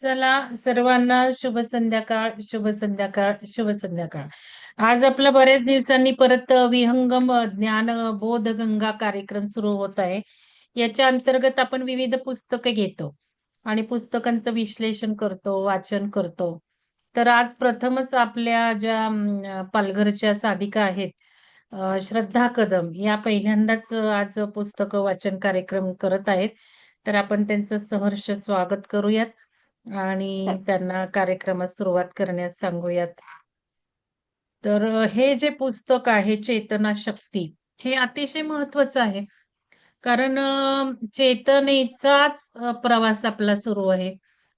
चला सर्वांना शुभ संध्याकाळ शुभ संध्याकाळ शुभ संध्याकाळ. आज आपला बऱ्याच दिवसांनी परत विहंगम ज्ञान बोध गंगा कार्यक्रम सुरू होत आहे. याच्या अंतर्गत आपण विविध पुस्तकं घेतो आणि पुस्तकांचं विश्लेषण करतो वाचन करतो. तर आज प्रथमच आपल्या ज्या पालघरच्या साधिका आहेत श्रद्धा कदम या पहिल्यांदाच आज पुस्तक वाचन कार्यक्रम करत आहेत. तर आपण त्यांचं सहर्ष स्वागत करूयात. आणि त्यांना कार्यक्रमास सुरुवात करण्यास सांगूयात. तर हे जे पुस्तक आहे चेतना शक्ती हे अतिशय महत्वाचं आहे. कारण चेतनेचाच प्रवास आपला सुरू आहे.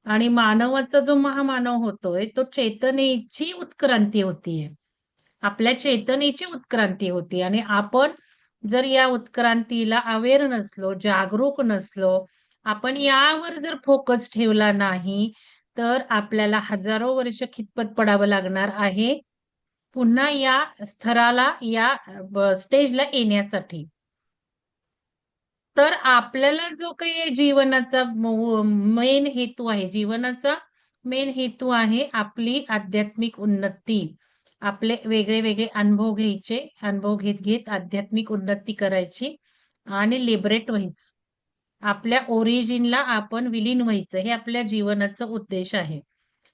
आणि मानवाचा जो महामानव होतोय तो चेतनेची उत्क्रांती होतीये. आपल्या चेतनेची उत्क्रांती होती. आणि आपण जर या उत्क्रांतीला अवेअर नसलो जागरूक नसलो आपण यावर जर फोकस ठेवला नाही तर आपल्याला हजारो वर्ष खितपत पडावं लागणार आहे. पुन्हा या स्तराला या स्टेजला येण्यासाठी. तर आपल्याला जो काही जीवनाचा मेन हेतू आहे जीवनाचा मेन हेतू आहे आपली आध्यात्मिक उन्नती. आपले वेगळे वेगळे अनुभव घ्यायचे अनुभव घेत घेत आध्यात्मिक उन्नती करायची आणि लिबरेट व्हायचं. आपल्या ओरिजिनला आपण विलीन व्हायचं हे आपल्या जीवनाचा उद्देश आहे.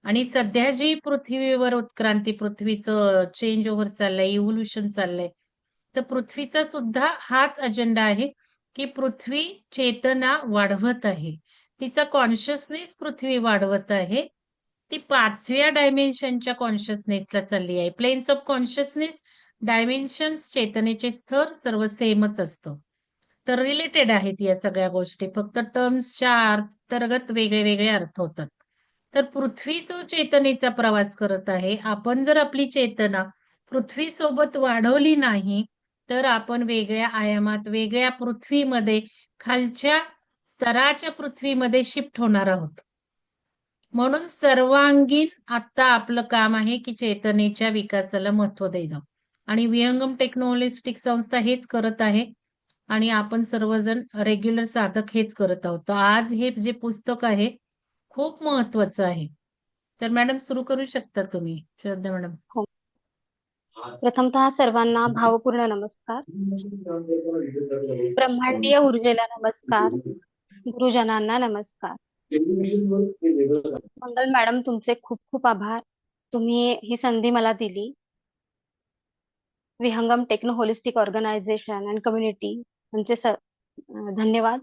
आणि सध्या जी पृथ्वीवर उत्क्रांती पृथ्वीचं चेंज ओव्हर चाललंय इव्होल्युशन चाललंय तर पृथ्वीचा सुद्धा हाच अजेंडा आहे की पृथ्वी चेतना वाढवत आहे. तिचा कॉन्शियसनेस पृथ्वी वाढवत आहे. ती पाचव्या डायमेन्शनच्या कॉन्शियसनेसला चालली आहे. प्लेन्स ऑफ कॉन्शियसनेस डायमेन्शन्स चेतनेचे स्तर सर्व सेमच असतं. तर रिलेटेड आहेत या सगळ्या गोष्टी. फक्त टर्म्सच्या अंतर्गत वेगळे वेगळे अर्थ होतात. तर पृथ्वी जो चेतनेचा प्रवास करत आहे आपण जर आपली चेतना पृथ्वी सोबत वाढवली नाही तर आपण वेगळ्या आयामात वेगळ्या पृथ्वीमध्ये खालच्या स्तराच्या पृथ्वीमध्ये शिफ्ट होणार आहोत. म्हणून सर्वांगीण आता आपलं काम आहे की चेतनेच्या विकासाला महत्त्व देणं. आणि विहंगम टेक्नॉलॉजिस्टिक संस्था हेच करत आहे. आणि आपण सर्वजण रेग्युलर साधक हेच करत आहोत. तर आज हे जे पुस्तक आहे खूप महत्वाचं आहे. तर मॅडम सुरू करू शकता तुम्ही? श्रद्धा मॅडम. हो. प्रथमतः सर्वांना भावपूर्ण नमस्कार. ब्रह्मांडीय ऊर्जेला नमस्कार. गुरुजनांना नमस्कार. मंगल मॅडम तुमचे खूप खूप आभार. तुम्ही ही संधी मला दिली. Vihangam techno holistic organisation and community यांचे स- धन्यवाद.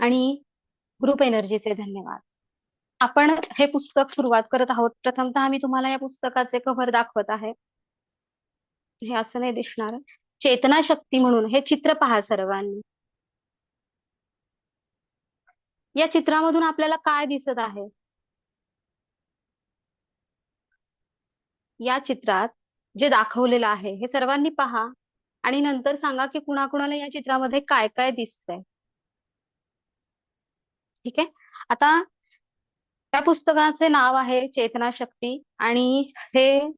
आणि ग्रुप एनर्जीचे धन्यवाद. आपण हे पुस्तक सुरुवात करत आहोत. प्रथमतः मी तुम्हाला या पुस्तकाचे कव्हर दाखवत आहे हे असं नाही दिसणार. चेतना शक्ती म्हणून हे चित्र पहा सर्वांनी. या चित्रामधून आपल्याला काय दिसत आहे? या चित्रात जे दाखवलेलं आहे हे सर्वांनी पहा आणि नंतर सांगा की कुणाकुणाला या चित्रामध्ये काय काय दिसतंय. ठीक आहे? आता त्या पुस्तकाचे नाव आहे चेतना शक्ती आणि हे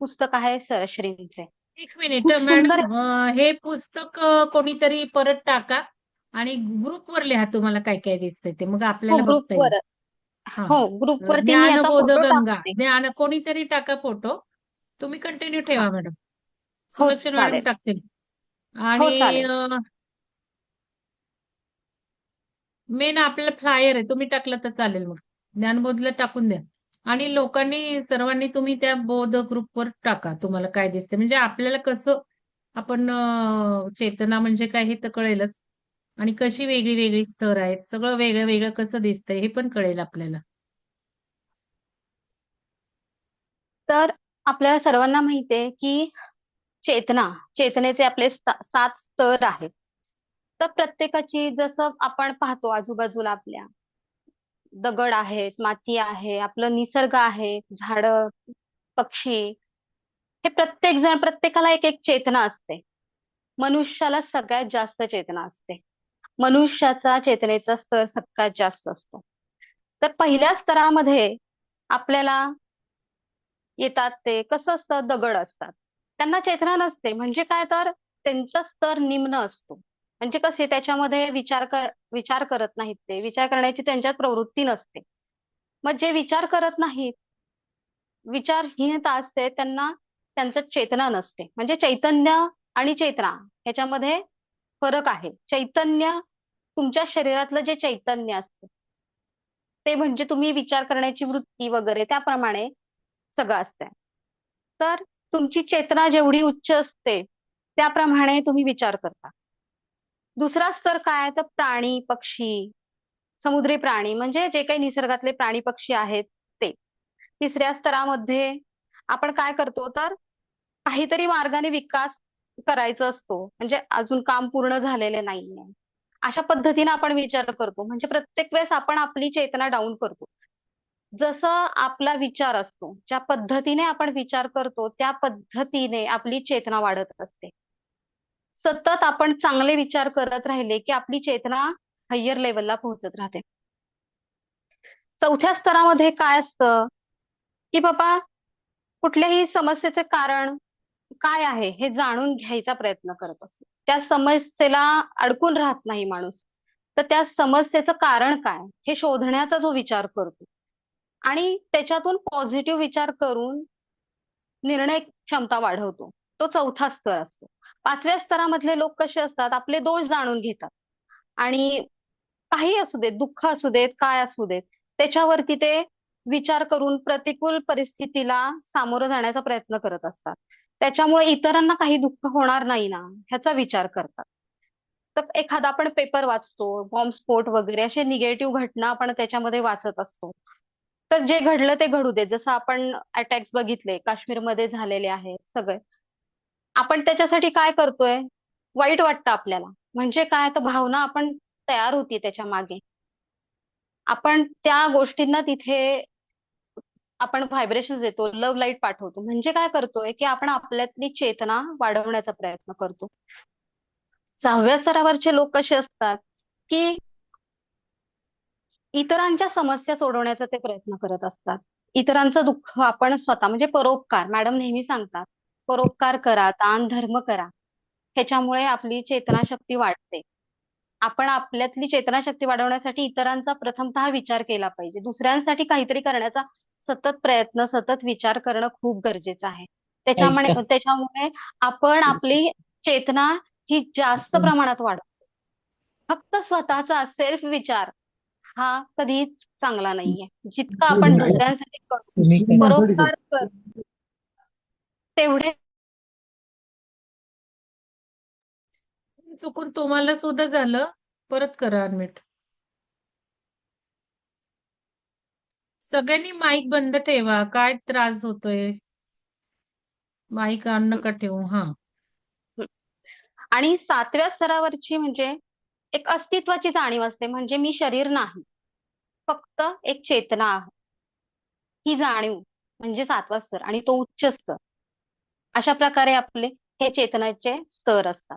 पुस्तक आहे सरश्रींचे एक मिनिट मॅडम हे पुस्तक कोणीतरी परत टाका आणि ग्रुपवर लिहा तुम्हाला काय काय दिसतंय ते. मग हो आपल्याला बघता येईल. ग्रुपवर हा. हो ग्रुपवरती मी याचा ज्ञानबोध फोटो गंगा टाकते. ज्ञान कोणीतरी टाका फोटो. तुम्ही कंटिन्यू ठेवा मॅडम सुलक्षण मॅडम चालेल. टाकतील. हो आणि चालेल. मेन आपल्याला फ्लायर आहे तुम्ही टाकलं तर चालेल मग. ज्ञानबोधला टाकून द्या. आणि लोकांनी सर्वांनी तुम्ही त्या बोध ग्रुपवर टाका तुम्हाला काय दिसते म्हणजे आपल्याला कसं आपण अं, चेतना म्हणजे काय हे तर कळेलच. आणि कशी वेगळी वेगळी स्तर आहेत सगळं वेगळं वेगळं कसं दिसतंय हे पण कळेल आपल्याला. तर आपल्या सर्वांना माहितीये की चेतना चेतनेचे आपले सात स्तर आहेत. तर प्रत्येकाची जसं आपण पाहतो आजूबाजूला आपल्या दगड आहेत माती आहे आपलं निसर्ग आहे झाड पक्षी हे प्रत्येक जण प्रत्येकाला एक एक चेतना असते. मनुष्याला सगळ्यात जास्त चेतना असते. मनुष्याचा चेतनेचा स्तर सगळ्यात जास्त असतो. तर पहिल्या स्तरामध्ये आपल्याला येतात ते कसं असतं? दगड असतात. त्यांना चेतना नसते. म्हणजे काय तर? त्यांचा स्तर निम्न असतो. म्हणजे कसे? त्याच्यामध्ये विचार कर विचार करत नाहीत ते. विचार करण्याची त्यांच्यात प्रवृत्ती नसते. मग जे विचार करत नाहीत विचारहीनता असते त्यांना त्यांचं चेतना नसते. म्हणजे चैतन्य आणि चेतना ह्याच्यामध्ये फरक आहे. चैतन्य तुमच्या शरीरातलं जे चैतन्य असतं ते म्हणजे तुम्ही विचार करण्याची वृत्ती वगैरे त्याप्रमाणे सगळं असतंय. तर तुमची चेतना जेवढी उच्च असते त्याप्रमाणे तुम्ही विचार करता. दुसरा स्तर काय तर प्राणी पक्षी समुद्री प्राणी म्हणजे जे काही निसर्गातले प्राणी पक्षी आहेत ते. तिसऱ्या स्तरामध्ये आपण काय करतो? तर काहीतरी मार्गाने विकास करायचा असतो. म्हणजे अजून काम पूर्ण झालेले नाहीये. अशा पद्धतीने आपण विचार करतो. म्हणजे प्रत्येक वेळेस आपण आपली चेतना डाऊन करतो. जसं आपला विचार असतो ज्या पद्धतीने आपण विचार करतो त्या पद्धतीने आपली चेतना वाढत असते. सतत आपण चांगले विचार करत राहिले की आपली चेतना हायर लेवलला पोहोचत राहते. चौथ्या स्तरामध्ये काय असतं? की बाबा कुठल्याही समस्येचे कारण काय आहे हे जाणून घ्यायचा प्रयत्न करत असतो. त्या समस्येला अडकून राहत नाही माणूस. तर त्या समस्येचं कारण काय? हे शोधण्याचा जो विचार करतो. आणि त्याच्यातून पॉझिटिव्ह विचार करून निर्णय क्षमता वाढवतो. तो चौथा स्तर असतो. पाचव्या स्तरामधले लोक कसे असतात? आपले दोष जाणून घेतात. आणि काही असू देत दुःख असू देत काय असू देत त्याच्यावरती ते विचार करून प्रतिकूल परिस्थितीला सामोरं जाण्याचा प्रयत्न करत असतात. त्याच्यामुळे इतरांना काही दुःख होणार नाही ना ह्याचा विचार करतात. तर एखादा आपण पेपर वाचतो बॉम्बस्फोट वगैरे असे निगेटिव्ह घटना आपण त्याच्यामध्ये वाचत असतो. तर जे घडलं ते घडू दे. जसं आपण अटॅक्स बघितले काश्मीरमध्ये झालेले आहे सगळे. आपण त्याच्यासाठी काय करतोय? वाईट वाटतं आपल्याला. म्हणजे काय? तर भावना आपण तयार होती त्याच्यामागे. आपण त्या गोष्टींना तिथे आपण व्हायब्रेशन देतो लव्ह लाइट पाठवतो. म्हणजे काय करतोय की आपण आपल्यातली चेतना वाढवण्याचा प्रयत्न करतो. सहाव्या स्तरावरचे लोक कसे असतात की इतरांच्या समस्या सोडवण्याचा ते प्रयत्न करत असतात. इतरांचं दुःख आपण स्वतः म्हणजे परोपकार मॅडम नेहमी सांगतात परोपकार करा दान धर्म करा. ह्याच्यामुळे आपली चेतनाशक्ती वाढते. आपण आपल्यातली चेतनाशक्ती वाढवण्यासाठी इतरांचा प्रथमतः विचार केला पाहिजे. दुसऱ्यांसाठी काहीतरी करण्याचा सतत प्रयत्न सतत विचार करणं खूप गरजेचं आहे. त्याच्यामुळे त्याच्यामुळे आपण आपली चेतना ही जास्त प्रमाणात वाढवतो. फक्त स्वतःचा सेल्फ विचार हा कधीच चांगला नाहीये. जितका आपण दुसऱ्यांसाठी करू परोपकार कर. तेवढे. चुकून तुम्हाला सुद्धा झालं परत करा अनमिट सगळ्यांनी माईक बंद ठेवा काय त्रास होतोय? माईक ऑन नका ठेवू हा. आणि सातव्या स्तरावरची म्हणजे एक अस्तित्वाची जाणीव असते म्हणजे मी शरीर नाही फक्त एक चेतना आहे. ही जाणीव म्हणजे सातवा स्तर आणि तो उच्च स्तर. अशा प्रकारे आपले हे चेतनाचे स्तर असतात.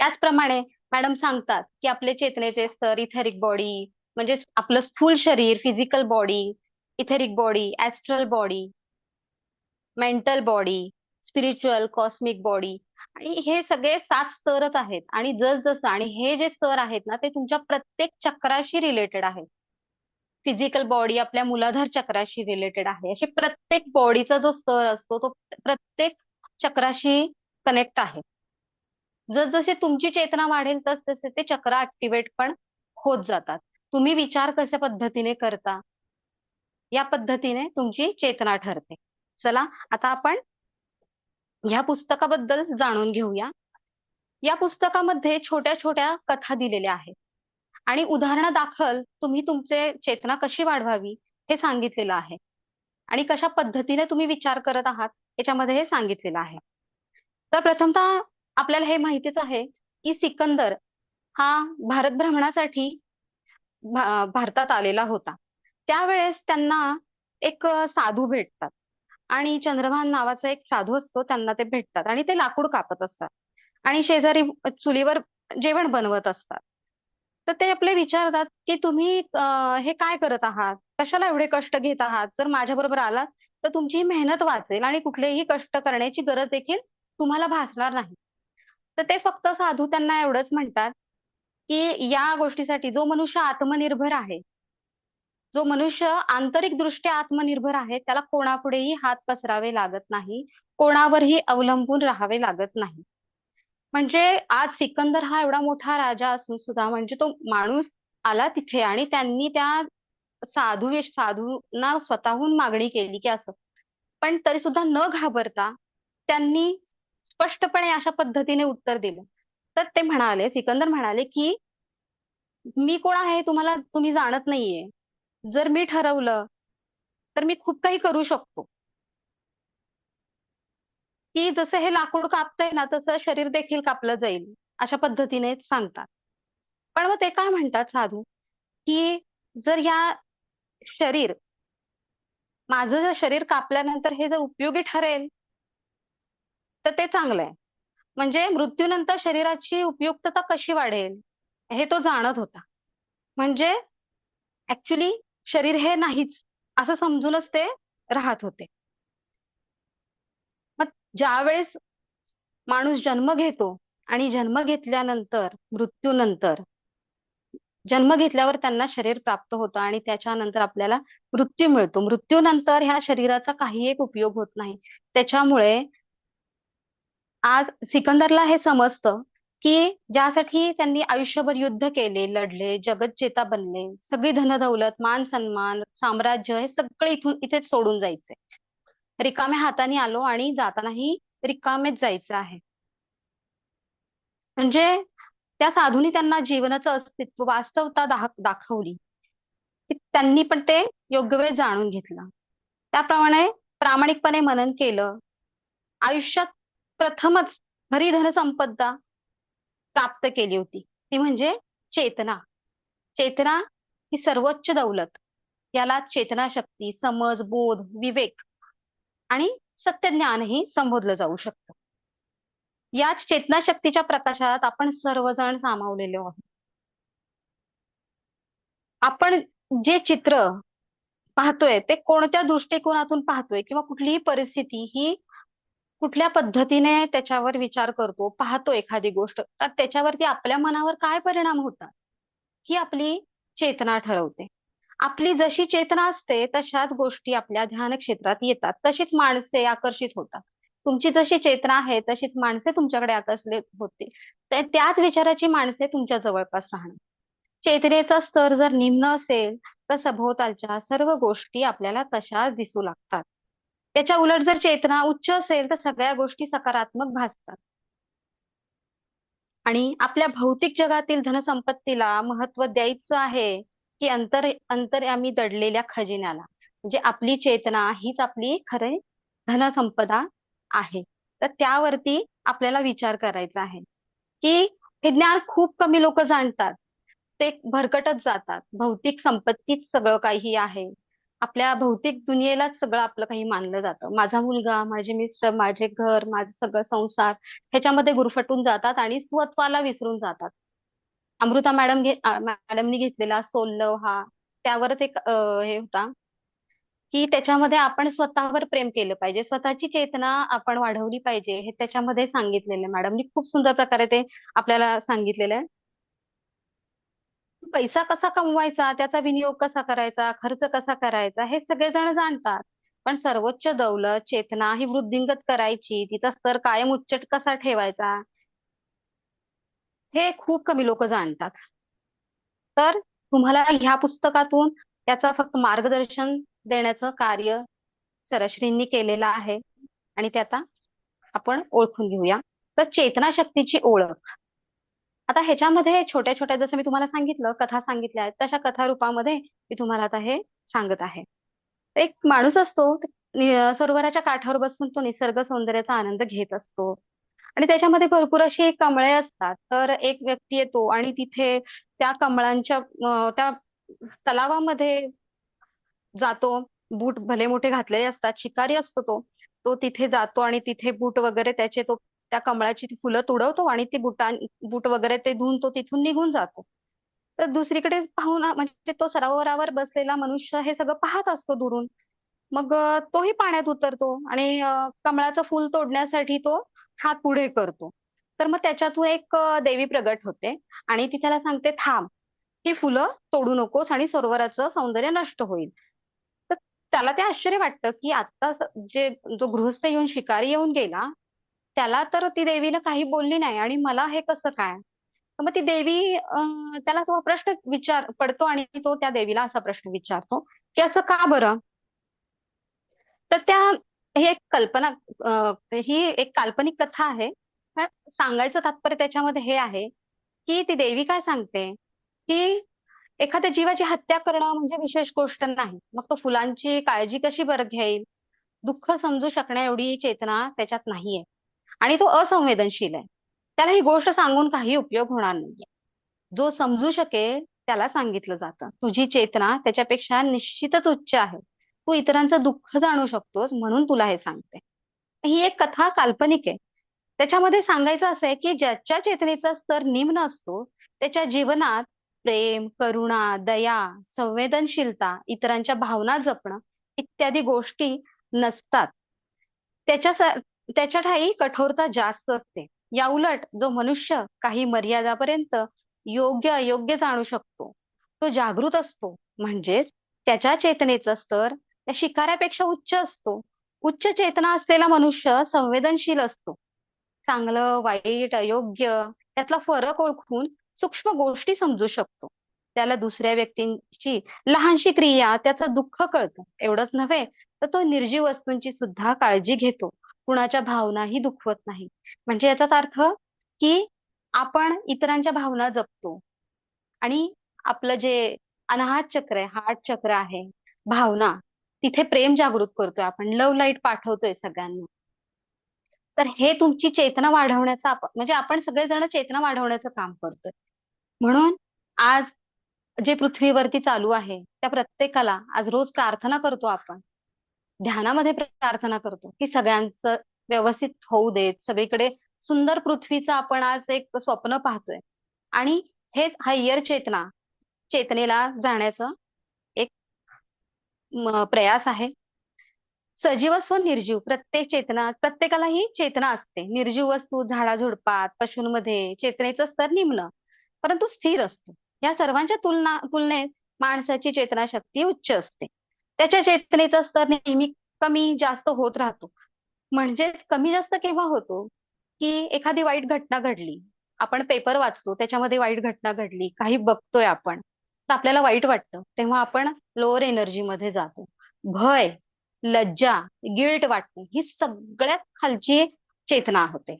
त्याचप्रमाणे मॅडम सांगतात की आपले चेतनेचे स्तर इथेरिक बॉडी म्हणजे आपलं स्थूल शरीर physical body etheric body astral body mental body spiritual cosmic body आणि हे सगळे सात स्तरच आहेत. आणि जसजसं आणि हे जे स्तर आहेत ना ते तुमच्या प्रत्येक चक्राशी रिलेटेड आहेत. फिजिकल बॉडी आपल्या मुलाधार चक्राशी रिलेटेड आहे. असे प्रत्येक बॉडीचा जो स्तर असतो तो प्रत्येक चक्राशी कनेक्ट आहे. जसजसे तुमची चेतना वाढेल तस तसे ते चक्र ऍक्टिव्हेट पण होत जातात. तुम्ही विचार कशा पद्धतीने करता? या पद्धतीने तुमची चेतना ठरते. चला आता आपण ह्या पुस्तकाबद्दल जाणून घेऊया. या पुस्तकामध्ये छोट्या छोट्या कथा दिलेल्या आहेत. आणि उदाहरणादाखल तुम्ही तुमचे चेतना कशी वाढवावी हे सांगितलेलं आहे. आणि कशा पद्धतीने तुम्ही विचार करत आहात याच्यामध्ये हे सांगितलेलं आहे. तर प्रथमतः आपल्याला हे माहितीच आहे की सिकंदर हा भारत भ्रमणासाठी भारतात आलेला होता. त्यावेळेस त्यांना एक साधू भेटतात. आणि चंद्रभान नावाचा एक साधू असतो त्यांना ते भेटतात आणि ते लाकूड कापत असतात. आणि शेजारी चुलीवर जेवण बनवत असतात. तर ते आपले विचारतात की तुम्ही हे काय करत आहात? कशाला एवढे कष्ट घेत आहात? जर माझ्या बरोबर आलात तर तुमची मेहनत वाचेल आणि कुठलेही कष्ट करण्याची गरज देखील तुम्हाला भासणार नाही. तर ते फक्त साधू त्यांना एवढंच म्हणतात की या गोष्टीसाठी जो मनुष्य आत्मनिर्भर आहे जो मनुष्य आंतरिक दृष्ट्या आत्मनिर्भर आहे त्याला कोणापुढेही हात पसरावे लागत नाही कोणावरही अवलंबून राहावे लागत नाही. म्हणजे आज सिकंदर हा एवढा मोठा राजा असून सुद्धा म्हणजे तो माणूस आला तिथे आणि त्यांनी त्या साधू साधूंना स्वतःहून मागणी केली की असं. पण तरी सुद्धा न घाबरता त्यांनी स्पष्टपणे अशा पद्धतीने उत्तर दिलं. तर ते म्हणाले सिकंदर म्हणाले की मी कोण आहे? तुम्हाला तुम्ही जाणत नाहीये. जर मी ठरवलं तर मी खूप काही करू शकतो. की जसं हे लाकूड कापतंय ना तसं शरीर देखील कापलं जाईल अशा पद्धतीने सांगतात. पण मग ते काय म्हणतात साधू? की जर या शरीर माझं जर शरीर कापल्यानंतर हे जर उपयोगी ठरेल तर ते चांगलं आहे. म्हणजे मृत्यूनंतर शरीराची उपयुक्तता कशी वाढेल हे तो जाणत होता. म्हणजे ऍक्च्युली शरीर हे नाहीच. असं समजूनच ते राहत होते. मग ज्यावेळेस माणूस जन्म घेतो आणि जन्म घेतल्यानंतर मृत्यूनंतर जन्म घेतल्यावर त्यांना शरीर प्राप्त होतं आणि त्याच्यानंतर आपल्याला मृत्यू मिळतो. मृत्यूनंतर ह्या शरीराचा काही एक उपयोग होत नाही. त्याच्यामुळे आज सिकंदरला हे समजतं की ज्यासाठी त्यांनी आयुष्यभर युद्ध केले लढले जगज्जेता बनले सगळी धनदौलत मान सन्मान साम्राज्य हे सगळे इथून इथेच सोडून जायचे. रिकाम्या हाताने आलो आणि जातानाही रिकामेच जायचं आहे. म्हणजे त्या साधूंनी त्यांना जीवनाचं अस्तित्व वास्तवता दाखवली. त्यांनी पण ते योग्य वेळ जाणून घेतलं. त्याप्रमाणे प्रामाणिकपणे मनन केलं. आयुष्यात प्रथमच हरिधन धनसंपदा प्राप्त केली होती. ती म्हणजे चेतना. चेतना ही सर्वोच्च दौलत. याला चेतना शक्ती समज बोध विवेक आणि सत्यज्ञानही संबोधलं जाऊ शकतं. याच चेतना शक्तीच्या प्रकाशात आपण सर्वजण सामावलेलो आहोत. आपण जे चित्र पाहतोय ते कोणत्या दृष्टिकोनातून पाहतोय किंवा कुठलीही परिस्थिती ही कुठल्या पद्धतीने त्याच्यावर विचार करतो पाहतो एखादी गोष्ट तर त्याच्यावरती आपल्या मनावर काय परिणाम होतात? ही आपली चेतना ठरवते. आपली जशी चेतना असते तशाच गोष्टी आपल्या ध्यान क्षेत्रात येतात. तशीच माणसे आकर्षित होतात. तुमची जशी चेतना आहे तशीच माणसे तुमच्याकडे आकर्षले होते. त्याच विचाराची माणसे तुमच्या जवळपास राहणार. चेतनेचा स्तर जर निम्न असेल तर सभोवतालच्या सर्व गोष्टी आपल्याला तशाच दिसू लागतात. त्याच्या उलट जर चेतना उच्च असेल तर सगळ्या गोष्टी सकारात्मक भासतात. आणि आपल्या भौतिक जगातील धनसंपत्तीला महत्त्व द्यायचं आहे की अंतर अंतर्यामी दडलेल्या खजिन्याला. म्हणजे आपली चेतना हीच आपली खरे धनसंपदा आहे. तर त्यावरती आपल्याला विचार करायचा आहे की हे ज्ञान खूप कमी लोक जाणतात. ते भरकटत जातात. भौतिक संपत्तीच सगळं काही आहे. आपल्या भौतिक दुनियेला सगळं आपलं काही मानलं जातं. माझा मुलगा माझे मिस्टर माझे घर माझं सगळं संसार ह्याच्यामध्ये गुरफटून जातात आणि स्वत्वाला विसरून जातात. अमृता मॅडम घे मॅडमनी घेतलेला सोल्लव हा त्यावरच एक हे होता की त्याच्यामध्ये आपण स्वतःवर प्रेम केलं पाहिजे. स्वतःची चेतना आपण वाढवली पाहिजे हे त्याच्यामध्ये सांगितलेलं आहे. मॅडमनी खूप सुंदर प्रकारे ते आपल्याला सांगितलेलं आहे. पैसा कसा कमवायचा त्याचा विनियोग कसा करायचा खर्च कसा करायचा हे सगळेजण जाणतात. पण सर्वोच्च दौलत चेतना ही वृद्धिंगत करायची तिचा स्तर कायम उच्चट कसा ठेवायचा? हे खूप कमी लोक जाणतात. तर तुम्हाला ह्या पुस्तकातून त्याचा फक्त मार्गदर्शन देण्याचं कार्य सरश्रींनी केलेलं आहे. आणि ते आता आपण ओळखून घेऊया. तर चेतना शक्तीची ओळख. आता ह्याच्यामध्ये छोट्या छोट्या जसं मी तुम्हाला सांगितलं कथा सांगितल्या आहेत तशा कथा रूपामध्ये मी तुम्हाला आता हे सांगत आहे. एक माणूस असतो सरोवराच्या काठावर बसून तो निसर्ग सौंदर्याचा आनंद घेत असतो. आणि त्याच्यामध्ये भरपूर अशी कमळे असतात. तर एक व्यक्ती येतो आणि तिथे त्या कमळांच्या त्या तलावामध्ये जातो. बूट भले मोठे घातलेले असतात शिकारी असतो तो. तो तिथे जातो आणि तिथे बूट वगैरे त्याचे तो त्या कमळाची ती फुलं तुडवतो आणि ती बुटा बूट वगैरे ते धुवून तो तिथून निघून जातो. तर दुसरीकडे पाहून म्हणजे तो सरोवरावर बसलेला मनुष्य हे सगळं पाहत असतो दुरून. मग तोही पाण्यात उतरतो आणि कमळाचं फुल तोडण्यासाठी तो हात पुढे करतो. तर मग त्याच्यातून एक देवी प्रगट होते आणि ती त्याला सांगते थांब ही फुलं तोडू नकोस आणि सरोवराचं सौंदर्य नष्ट होईल. तर त्याला ते आश्चर्य वाटतं की आता जे जो गृहस्थ येऊन शिकारी येऊन गेला त्याला तर ती देवीनं काही बोलली नाही. आणि मला हे कसं काय? मग ती देवी त्याला तो प्रश्न विचार पडतो आणि तो त्या देवीला असा प्रश्न विचारतो की असं का बरं? तर त्या ही एक कल्पना ही एक काल्पनिक कथा आहे. सांगायचं तात्पर्य त्याच्यामध्ये हे आहे की ती देवी काय सांगते? की एखाद्या जीवाची हत्या करणं म्हणजे विशेष गोष्ट नाही. मग तो फुलांची काळजी कशी बरं घेईल? दुःख समजू शकण्या एवढी चेतना त्याच्यात नाहीये. आणि तो असंवेदनशील आहे. त्याला ही गोष्ट सांगून काही उपयोग होणार नाहीये. जो समजू शकेल त्याला सांगितलं जातं. तुझी चेतना त्याच्यापेक्षा निश्चितच उच्च आहे. तू इतरांचं दुःख जाणू शकतोस म्हणून तुला हे सांगते. ही एक कथा काल्पनिक आहे. त्याच्यामध्ये सांगायचं असं आहे की ज्याच्या चेतनेचा स्तर निम्न असतो त्याच्या जीवनात प्रेम करुणा दया संवेदनशीलता इतरांच्या भावना जपणं इत्यादी गोष्टी नसतात. त्याच्या त्याच्या ठाई कठोरता जास्त असते. या उलट जो मनुष्य काही मर्यादापर्यंत योग्य अयोग्य जाणू शकतो तो जागृत असतो. म्हणजेच त्याच्या चेतनेचा स्तर त्या शिकाऱ्यापेक्षा उच्च असतो. उच्च चेतना असलेला मनुष्य संवेदनशील असतो. चांगलं वाईट अयोग्य त्यातला फरक ओळखून सूक्ष्म गोष्टी समजू शकतो. त्याला दुसऱ्या व्यक्तींची लहानशी क्रिया त्याचं दुःख कळतं. एवढंच नव्हे तर तो निर्जीव वस्तूंची सुद्धा काळजी घेतो. कुणाच्या भावनाही दुखवत नाही म्हणजे याचाच अर्थ की आपण इतरांच्या भावना जपतो. आणि आपलं जे अनाहत चक्र आहे हार्ट चक्र आहे भावना तिथे प्रेम जागृत करतोय आपण. लव्ह लाइट पाठवतोय सगळ्यांना. तर हे तुमची चेतना वाढवण्याचं आपण म्हणजे आपण सगळेजण चेतना वाढवण्याचं काम करतोय. म्हणून आज जे पृथ्वीवरती चालू आहे त्या प्रत्येकाला आज रोज प्रार्थना करतो आपण. ध्यानामध्ये प्रार्थना करतो की सगळ्यांचं व्यवस्थित होऊ देत. सगळीकडे सुंदर पृथ्वीचं आपण आज एक स्वप्न पाहतोय. आणि हेच हायर चेतना चेतनेला जाण्याचं एक प्रयास आहे. सजीव असो निर्जीव प्रत्येक चेतना प्रत्येकाला ही चेतना असते. निर्जीव वस्तू झाडाझुडपात पशूंमध्ये चेतनेचं स्तर निम्न परंतु स्थिर असतो. या सर्वांच्या तुलना तुलनेत माणसाची चेतना शक्ती उच्च असते. त्याच्या चेतनेचा स्तर नेहमी कमी जास्त होत राहतो. म्हणजेच कमी जास्त केव्हा होतो? की एखादी वाईट घटना घडली आपण पेपर वाचतो त्याच्यामध्ये वाईट घटना घडली काही बघतोय आपण तर आपल्याला वाईट वाटतं तेव्हा आपण लोअर एनर्जी मध्ये जातो. भय लज्जा गिल्ट वाटणे ही सगळ्यात खालची चेतना होते.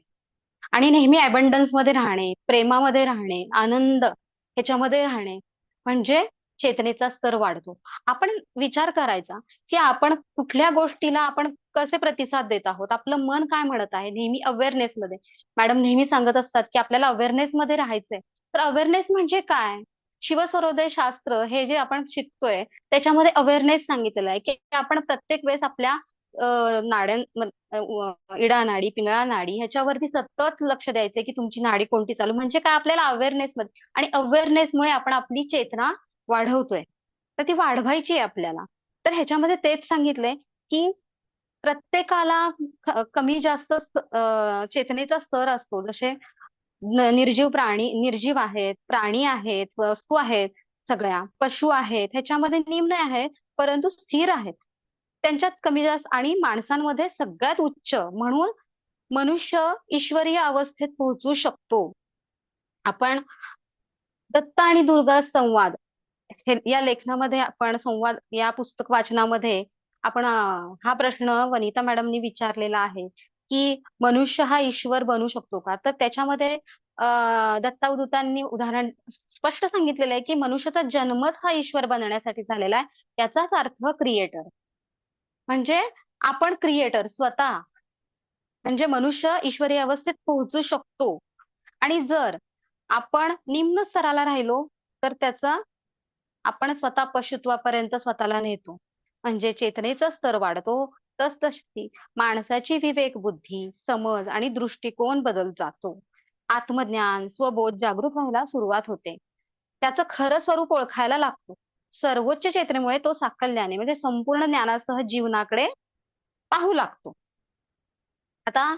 आणि नेहमी अबंडन्समध्ये राहणे प्रेमामध्ये राहणे आनंद ह्याच्यामध्ये राहणे. म्हणजे चेतनेचा स्तर वाढतो. आपण विचार करायचा की आपण कुठल्या गोष्टीला आपण कसे प्रतिसाद देत आहोत? आपलं मन काय म्हणत आहे? नेहमी अवेअरनेस मध्ये. मॅडम नेहमी सांगत असतात की आपल्याला अवेअरनेस मध्ये राहायचंय. तर अवेअरनेस म्हणजे काय? शिवसरोदय शास्त्र हे जे आपण शिकतोय त्याच्यामध्ये अवेअरनेस सांगितलेलं आहे की आपण प्रत्येक वेळेस आपल्या नाड्यां इडा नाडी पिंगळा नाडी ह्याच्यावरती सतत लक्ष द्यायचंय की तुमची नाडी कोणती चालू? म्हणजे काय? आपल्याला अवेअरनेस मध्ये आणि अवेअरनेसमुळे आपण आपली चेतना वाढवतोय. तर ती वाढवायची आहे आपल्याला. तर ह्याच्यामध्ये तेच सांगितलंय की प्रत्येकाला कमी जास्त चेतनेचा स्तर असतो. जसे निर्जीव प्राणी निर्जीव आहेत प्राणी आहेत वस्तू आहेत सगळ्या पशु आहेत ह्याच्यामध्ये निम्न आहेत परंतु स्थिर आहेत. त्यांच्यात कमी जास्त आणि माणसांमध्ये सगळ्यात उच्च म्हणून मनुष्य ईश्वरीय अवस्थेत पोहोचू शकतो. आपण दत्त आणि दुर्गा संवाद हे या लेखनामध्ये आपण संवाद या पुस्तक वाचनामध्ये आपण हा प्रश्न वनिता मॅडमनी विचारलेला आहे की मनुष्य हा ईश्वर बनू शकतो का? तर त्याच्यामध्ये अं, दत्तावधूतांनी उदाहरण स्पष्ट सांगितलेलं आहे की मनुष्याचा जन्मच हा ईश्वर बनण्यासाठी झालेला आहे. याचाच अर्थ क्रिएटर म्हणजे आपण क्रिएटर स्वतः. म्हणजे मनुष्य ईश्वरी अवस्थेत पोहोचू शकतो. आणि जर आपण निम्न स्तराला राहिलो तर त्याचा आपण स्वतः पशुत्वापर्यंत स्वतःला नेतो. म्हणजे चेतनेचा स्तर वाढतो तस तशी माणसाची विवेक बुद्धी समज आणि दृष्टिकोन बदल जातो. आत्मज्ञान स्वबोध जागृत व्हायला सुरुवात होते. त्याचं खरं स्वरूप ओळखायला लागतो. सर्वोच्च चेतनेमुळे तो साकल्याने म्हणजे संपूर्ण ज्ञानासह जीवनाकडे पाहू लागतो. आता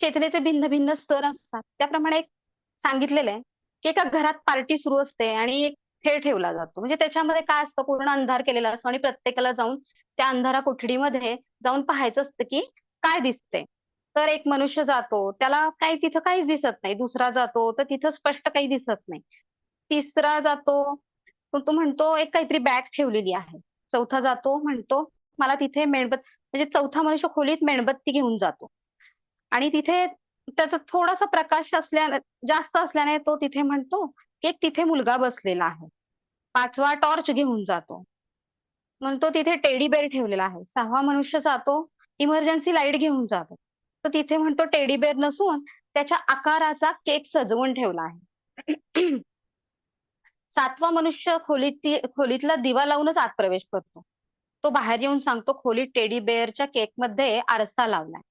चेतनेचे भिन्न भिन्न स्तर असतात. त्याप्रमाणे एक सांगितलेलं आहे की एका घरात पार्टी सुरू असते आणि एक खेळ ठेवला जातो. म्हणजे त्याच्यामध्ये काय असतं पूर्ण अंधार केलेला असतो आणि प्रत्येकाला जाऊन त्या अंधारा कोठडीमध्ये जाऊन पाहायचं असतं की काय दिसते तर एक मनुष्य जातो त्याला काही तिथं काहीच दिसत नाही. दुसरा जातो तर तिथं स्पष्ट काही दिसत नाही. तिसरा जातो तो तो म्हणतो एक काहीतरी बॅग ठेवलेली आहे. चौथा जातो म्हणतो मला तिथे मेणबत्ती म्हणजे चौथा मनुष्य खोलीत मेणबत्ती घेऊन जातो. आणि तिथे त्याचा थोडासा प्रकाश असल्याने जास्त असल्याने तो तिथे म्हणतो एक तिथे मुलगा बसलेला आहे. पाचवा टॉर्च घेऊन जातो. म्हणतो तिथे टेडी बेअर ठेवलेला आहे. सहावा मनुष्य जातो इमर्जन्सी लाइट घेऊन जातो. तर तिथे म्हणतो टेडी बेअर नसून त्याच्या आकाराचा केक सजवून ठेवला आहे. सातवा मनुष्य खोलीत खोलीतला दिवा लावूनच आत प्रवेश करतो. तो बाहेर येऊन सांगतो खोलीत टेडी बेअरच्या केकमध्ये आरसा लावलाय.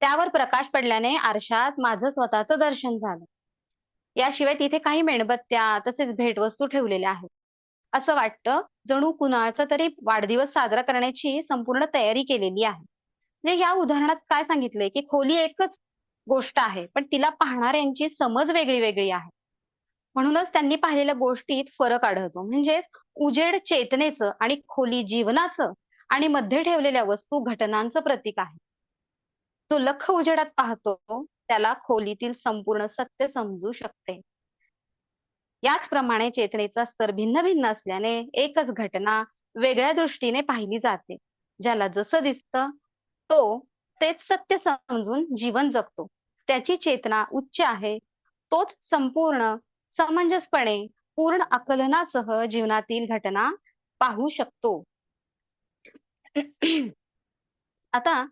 त्यावर प्रकाश पडल्याने आरशात माझं स्वतःचं दर्शन झालं. याशिवाय तिथे काही मेणबत्त्या तसेच भेटवस्तू ठेवलेल्या आहेत. असं वाटतं जणू कुणाचा तरी वाढदिवस साजरा करण्याची संपूर्ण तयारी केलेली आहे. म्हणजे या उदाहरणात काय सांगितलंय की खोली एकच गोष्ट आहे पण तिला पाहणाऱ्यांची समज वेगळी वेगळी आहे. म्हणूनच त्यांनी पाहिलेल्या गोष्टीत फरक आढळतो. म्हणजेच उजेड चेतनेचं आणि खोली जीवनाचं आणि मध्ये ठेवलेल्या वस्तू घटनांचं प्रतीक आहे. तो लख उजेडात पाहतो त्याला खोलीतील संपूर्ण सत्य समजू शकते. याचप्रमाणे चेतनेचा स्तर भिन्न भिन्न असल्याने एकच घटना वेगळ्या दृष्टीने पाहिली जाते. ज्याला जसं दिसतं तो तेच सत्य समजून जीवन जगतो. त्याची चेतना उच्च आहे. तोच संपूर्ण समंजसपणे पूर्ण आकलनासह जीवनातील घटना पाहू शकतो. आता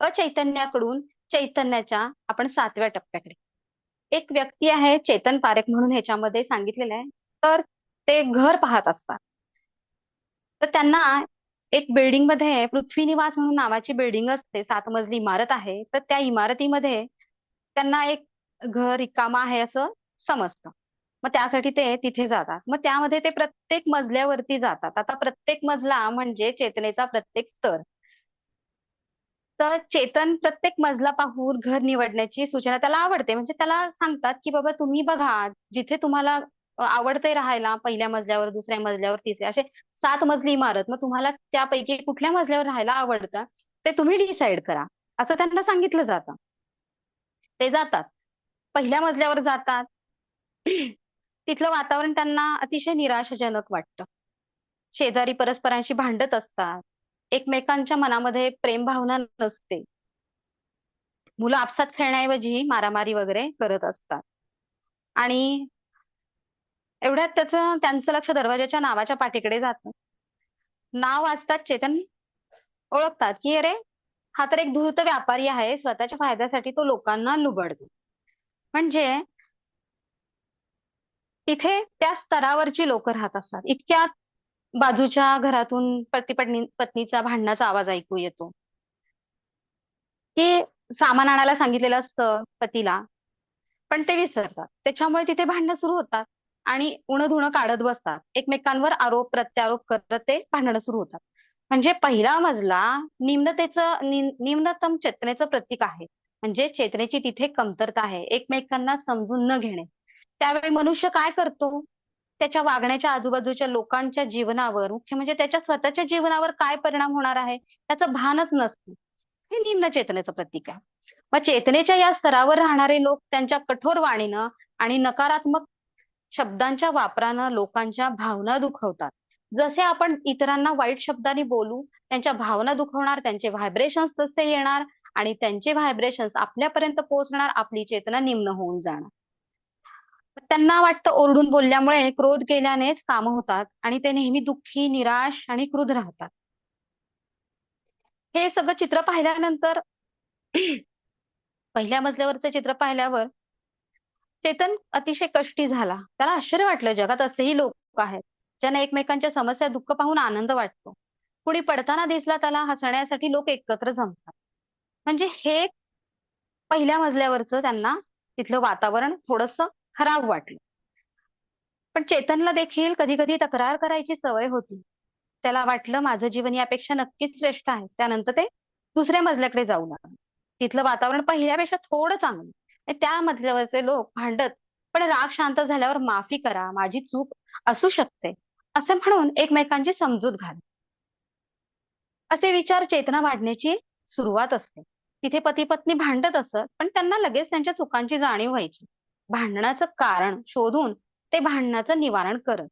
अचैतन्याकडून चैतन्याच्या आपण सातव्या टप्प्याकडे. एक व्यक्ती आहे चेतन पारेख म्हणून ह्याच्यामध्ये सांगितलेलं आहे. तर ते घर पाहत असतात. तर त्यांना एक बिल्डिंगमध्ये पृथ्वी निवास म्हणून नावाची बिल्डिंग असते. सात मजली इमारत आहे. तर त्या इमारतीमध्ये त्यांना एक घर रिकामा आहे असं समजतं. मग त्यासाठी ते तिथे जातात. मग त्यामध्ये ते प्रत्येक मजल्यावरती जातात. आता प्रत्येक मजला म्हणजे चेतनेचा प्रत्येक स्तर. तर चेतन प्रत्येक मजला पाहून घर निवडण्याची सूचना त्याला आवडते. म्हणजे त्याला सांगतात की बाबा तुम्ही बघा जिथे तुम्हाला आवडते राहायला पहिल्या मजल्यावर दुसऱ्या मजल्यावर तिसऱ्या असे सात मजली इमारत. मग तुम्हाला त्यापैकी कुठल्या मजल्यावर राहायला आवडतं ते तुम्ही डिसाईड करा. असं त्यांना सांगितलं जातं. ते जातात. पहिल्या मजल्यावर जातात. तिथलं वातावरण त्यांना अतिशय निराशाजनक वाटतं. शेजारी परस्परांशी भांडत असतात. एकमेकांच्या मनामध्ये प्रेम भावना नसते. मुलं आपसात खेळण्याऐवजी मारामारी वगैरे करत असतात. आणि एवढ्यात त्याच त्यांचं लक्ष दरवाजाच्या नावाच्या पाठीकडे जात. नाव वाचतात चेतन ओळखतात की अरे हा तर एक धूर्त व्यापारी आहे स्वतःच्या फायद्यासाठी तो लोकांना लुबडतो. म्हणजे तिथे त्या स्तरावरची लोक राहत असतात. इतक्या बाजूच्या घरातून पती पत्नी पत्नीचा भांडणाचा आवाज ऐकू येतो. की सामान आणायला सांगितलेलं असतं पतीला पण ते विसरतात. त्याच्यामुळे तिथे भांडणं सुरू होतात आणि उणं धुणं काढत बसतात. एकमेकांवर आरोप प्रत्यारोप करत ते भांडणं सुरू होतात. म्हणजे पहिला मजला निम्नतेचं निम्नतम चेतनेचं प्रतीक आहे. म्हणजे चेतनेची तिथे कमतरता आहे. एकमेकांना समजून न घेणे. त्यावेळी मनुष्य काय करतो? त्याच्या वागण्याच्या आजूबाजूच्या लोकांच्या जीवनावर मुख्य म्हणजे त्याच्या स्वतःच्या जीवनावर काय परिणाम होणार आहे त्याचं भानच नसतं. हे निम्न चेतनेचं प्रतीक आहे. मग चेतनेच्या या स्तरावर राहणारे लोक त्यांच्या कठोर वाणीनं आणि नकारात्मक शब्दांच्या वापरानं लोकांच्या भावना दुखवतात. जसे आपण इतरांना वाईट शब्दांनी बोलू त्यांच्या भावना दुखवणार त्यांचे व्हायब्रेशन्स तसे येणार आणि त्यांचे व्हायब्रेशन्स आपल्यापर्यंत पोहोचणार आपली चेतना निम्न होऊन जाणार. त्यांना वाटतं ओरडून बोलल्यामुळे क्रोध केल्यानेच कामं होतात आणि ते नेहमी दुःखी निराश आणि क्रुद्ध राहतात. हे सगळं चित्र पाहिल्यानंतर पहिल्या मजल्यावरचं चित्र पाहिल्यावर चेतन अतिशय कष्टी झाला. त्याला आश्चर्य वाटलं जगात असेही लोक आहेत ज्यांना एकमेकांच्या समस्या दुःख पाहून आनंद वाटतो. कुणी पडताना दिसला त्याला हसण्यासाठी लोक एकत्र जमतात. म्हणजे हे पहिल्या मजल्यावरचं त्यांना तिथलं वातावरण थोडस खराब वाटलं. पण चेतनला देखील कधी कधी तक्रार करायची सवय होती. त्याला वाटलं माझं जीवन यापेक्षा नक्कीच श्रेष्ठ आहे. त्यानंतर ते दुसऱ्या मजल्याकडे जाऊ लागले. तिथलं वातावरण पहिल्यापेक्षा थोडं चांगलं. त्या मजल्यावरचे लोक भांडत पण राग शांत झाल्यावर माफी करा. माझी चूक असू शकते. असे म्हणून एकमेकांची समजूत घाल असे विचार चेतना वाढण्याची सुरुवात असते. तिथे पती पत्नी भांडत असत पण त्यांना लगेच त्यांच्या चुकांची जाणीव व्हायची. भांडणाचं कारण शोधून ते भांडणाचं निवारण करत.